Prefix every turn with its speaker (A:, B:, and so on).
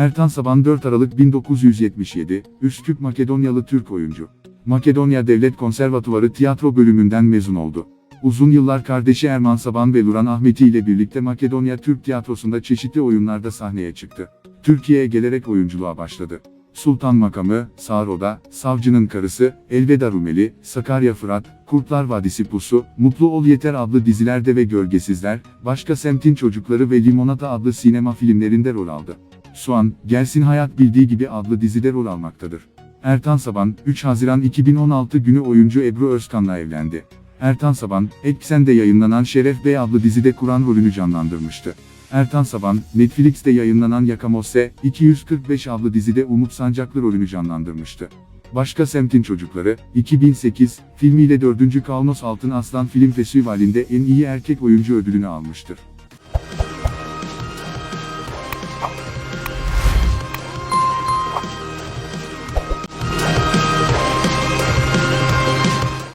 A: Ertan Saban 4 Aralık 1977, Üsküp Makedonyalı Türk oyuncu. Makedonya Devlet Konservatuvarı tiyatro bölümünden mezun oldu. Uzun yıllar kardeşi Erman Saban ve Luran Ahmeti ile birlikte Makedonya Türk Tiyatrosu'nda çeşitli oyunlarda sahneye çıktı. Türkiye'ye gelerek oyunculuğa başladı. Sultan Makamı, Sağroda, Savcının Karısı, Elveda Rumeli, Sakarya Fırat, Kurtlar Vadisi Pusu, Mutlu Ol Yeter adlı dizilerde ve Gölgesizler, Başka Semtin Çocukları ve Limonata adlı sinema filmlerinde rol aldı. Soğan, Gelsin Hayat Bildiği Gibi adlı dizide rol almaktadır. Ertan Saban, 3 Haziran 2016 günü oyuncu Ebru Özkan'la evlendi. Ertan Saban, Eksen'de yayınlanan Şeref Bey adlı dizide Kur'an rolünü canlandırmıştı. Ertan Saban, Netflix'te yayınlanan Yakamose, 245 adlı dizide Umut Sancaklı rolünü canlandırmıştı. Başka Semtin Çocukları, 2008, filmiyle 4. Kaunos Altın Aslan Film Festivali'nde en iyi erkek oyuncu ödülünü almıştır.